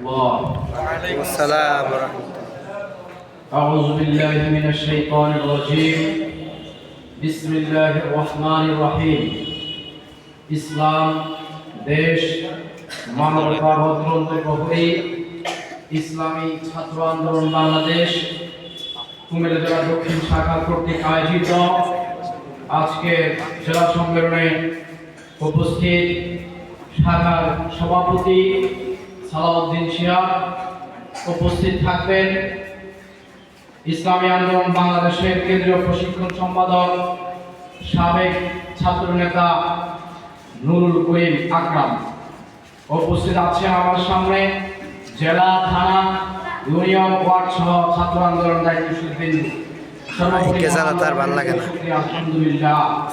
الله আসসালাম রহমতুল্লাহ أعوذ بالله من الشيطان الرجيم بسم الله الرحمن الرحيم ইসলাম দেশ মানবতা ভদ্রন্ত প্রহরী ইসলামী ছাত্র আন্দোলন বাংলাদেশ কুমিল্লা জেলা দক্ষিণ শাখা কর্তৃক আয়োজিত আজকের জেলা সম্মেলনে উপস্থিত শাখার সভাপতি সালাউদ্দিন শিয়া উপস্থিত থাকবেন। ইসলামী আন্দোলন বাংলাদেশের কেন্দ্রীয় প্রশিক্ষণ সম্পাদক, সাবেক ছাত্র নেতা নুরুল করিম আকরাম। উপস্থিত আছেন আমার সামনে জেলা, থানা, ইউনিয়ন, ওয়ার্ড সহ ছাত্র আন্দোলন দায়িত্বশীল বিন্দু। কে জানা তার ভালো লাগে না।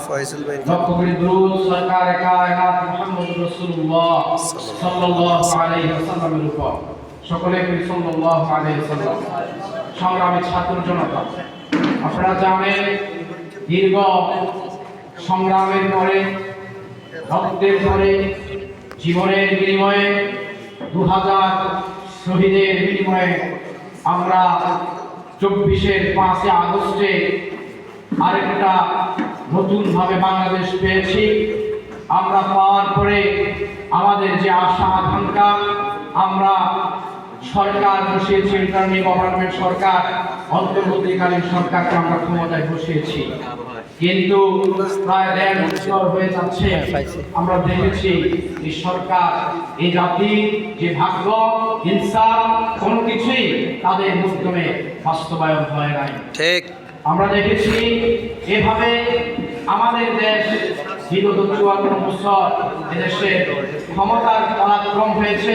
ফয়সুল ভাই সকলে সংগ্রামী ছাত্র জনতা আপনারা জানেন দীর্ঘ সংগ্রামের পরে রক্তের পরে জীবনের বিনিময়ে দু হাজার শহীদের বিনিময়ে আমরা চব্বিশের পাঁচই আগস্টে আরেকটা নতুনভাবে বাংলাদেশ পেয়েছি। আমরা পাওয়ার পরে আমাদের যে আশা আকাঙ্ক্ষা, আমরা সরকার বসিয়েছি ইন্টারনি গভর্নমেন্ট সরকার, অন্তর্বর্তীকালীন সরকারকে আমরা ক্ষমতায় বসিয়েছি। কিন্তু প্রায় দেড় বছর হয়ে যাচ্ছে আমরা দেখেছি এই সরকার এই জাতি যে ভাগ্য ইনসাফ কোনো কিছুই তাদের মাধ্যমে বাস্তবায়ন হয় নাই। ঠিক। আমরা দেখেছি এভাবে আমাদের দেশ বিগত চুয়ান্ন বছর এদেশে ক্ষমতার পরাক্রম হয়েছে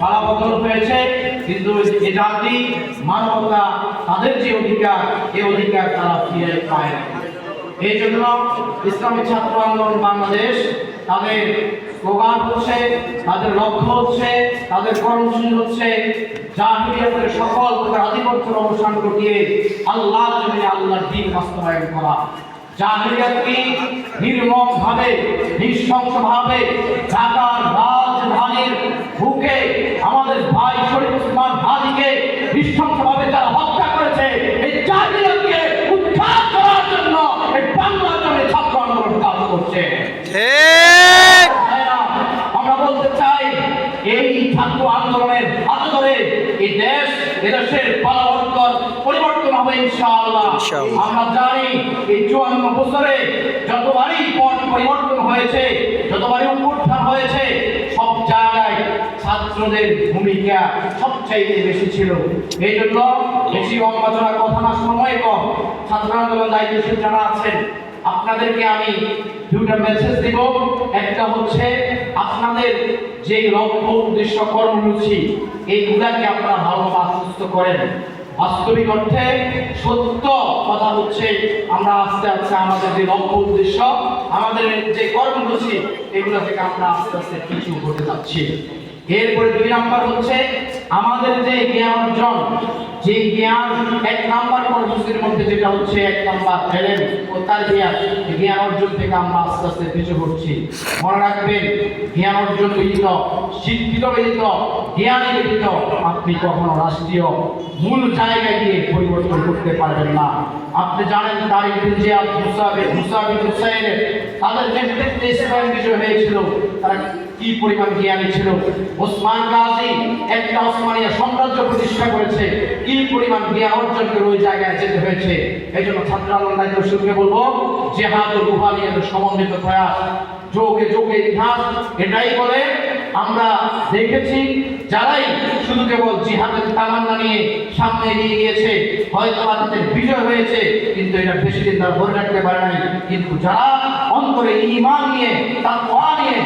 পালাবদল হয়েছে কিন্তু এ জাতি মানবতা তাদের যে অধিকার এই অধিকার তারা ফিরে পায় না এই জন্য ইসলামী ছাত্র আন্দোলন বাংলাদেশ তাদের স্লোগান হচ্ছে, তাদের লক্ষ্য হচ্ছে, তাদের কর্মসূচি হচ্ছে জাহিলিয়াতের সকল প্রকার আধিপত্যের অবসান ঘটিয়ে আল্লাহ জমিনে আল্লাহর দিন বাস্তবায়ন করা। জাহিলিয়াতকে নির্মম ভাবে নৃশংস ঢাকার রাজধানীর বুকে আমাদের ভাই শরীফ উসমান হাদিকে নৃশংস যারা ঠিক। আমরা বলতে চাই এই ছাত্র আন্দোলনের হাত ধরে এই দেশ এদেশের পরিবর্তন পরিবর্তন হবে ইনশাআল্লাহ। আমরা জানি এই চুয়ান্ন বছরে যতবারই পথ পরিবর্তন হয়েছে যতবারই উত্থান হয়েছে সব জায়গায় ছাত্রদের ভূমিকা সবচাইতে বেশি ছিল। এই জন্য বেশি অঙ্গচনা কথা না সময় কম ছাত্র আন্দোলন দায়িত্বশীল যারা আছেন আপনাদেরকে আমি দুটা মেসেজ দিব। একটা হচ্ছে, আপনাদের যে লক্ষ্য উদ্দেশ্য কর্মসূচি এইগুলাকে আপনারা ভালো আশ্বস্ত করেন। বাস্তবিক অর্থে সত্য কথা হচ্ছে, আমরা আস্তে আস্তে আমাদের যে লক্ষ্য উদ্দেশ্য, আমাদের যে কর্মসূচি এগুলো থেকে আমরা আস্তে আস্তে কিছু ঘটে যাচ্ছি। এরপরে দুই নাম্বার হচ্ছে আমাদের যে জ্ঞান অর্জন যে জ্ঞান এক নাম্বার কর্মসূচির মধ্যে যেটা হচ্ছে এক নাম্বার এলেন ও তার জ্ঞান জ্ঞান অর্জন থেকে আমরা আস্তে আস্তে পিছু হচ্ছি মনে রাখবেন, জ্ঞান অর্জন ব্যতীত, শিক্ষিত ব্যতীত, জ্ঞানী ব্যতীত আপনি কখনো রাষ্ট্রীয় মূল জায়গায় গিয়ে পরিবর্তন করতে পারবেন না। আপনি জানেন তারিখ বিন জিয়াদ মুসাবে মুসাবি হুসাইনের, তাদের নেতৃত্বে ইসলাম বিজয় হয়েছিল, তারা কি পরিমাণ জ্ঞানী ছিল? ওসমান গাজী একটা ওসমানিয়া সাম্রাজ্য প্রতিষ্ঠা করেছে। কি পরিমাণ জ্ঞান অর্জন করে ওই জায়গায় যেতে হয়েছে? এই জন্য ছাত্র আলম শুরুকে বলব, জেহাদ ও রুহানিয়াদের সমন্বিত প্রয়াস। যোগে যোগে ইতিহাস এটাই বলে, আমরা দেখেছি যারাই শুধু কেবল জিহাদের তামান্না নিয়ে সামনে এগিয়ে গিয়েছে, হয়তো তাদের বিজয় হয়েছে, কিন্তু এটা বেশি দিন তারা ধরে রাখতে পারে নাই। কিন্তু যারা অন্তরে ইমান নিয়ে, তাকওয়া নিয়ে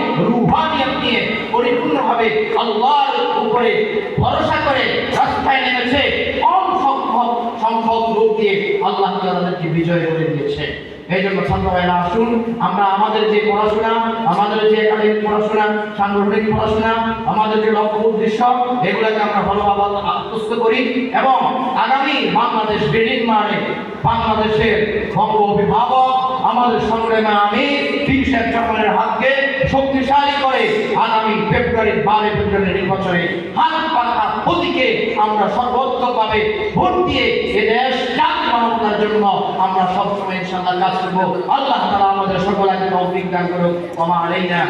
পরিপূর্ণভাবে আল্লাহর উপরে ভরসা করে রাস্তায় নেমেছে, কম লোক দিয়ে আল্লাহ তাদেরকে বিজয় করে দিয়েছে। এই জন্য ভাইরা আসুন, আমরা আমাদের যে পড়াশোনা, আমাদের যে একাডেমিক পড়াশোনা, সাংগঠনিক পড়াশোনা, আমাদের যে লক্ষ্য উদ্দেশ্য, এগুলোকে আমরা ভালোভাবে আত্মস্থ করি এবং আগামী বাংলাদেশ বিল্ডিং মানে বাংলাদেশের অভিভাবক, আমাদের সংগ্রামে আমি হাতকে শক্তিশালী করে আগামী ফেব্রুয়ারি বারো ফেব্রুয়ারি নির্বাচনে হাত পাখা আমরা সর্বোত্তমভাবে ভোট দিয়ে এ দেশ জাতি জন্য আমরা সবসময় ইনশাআল্লাহ কাজ করব। আল্লাহ তালা আমাদের একজন অভিজ্ঞান করুক। আমার এই না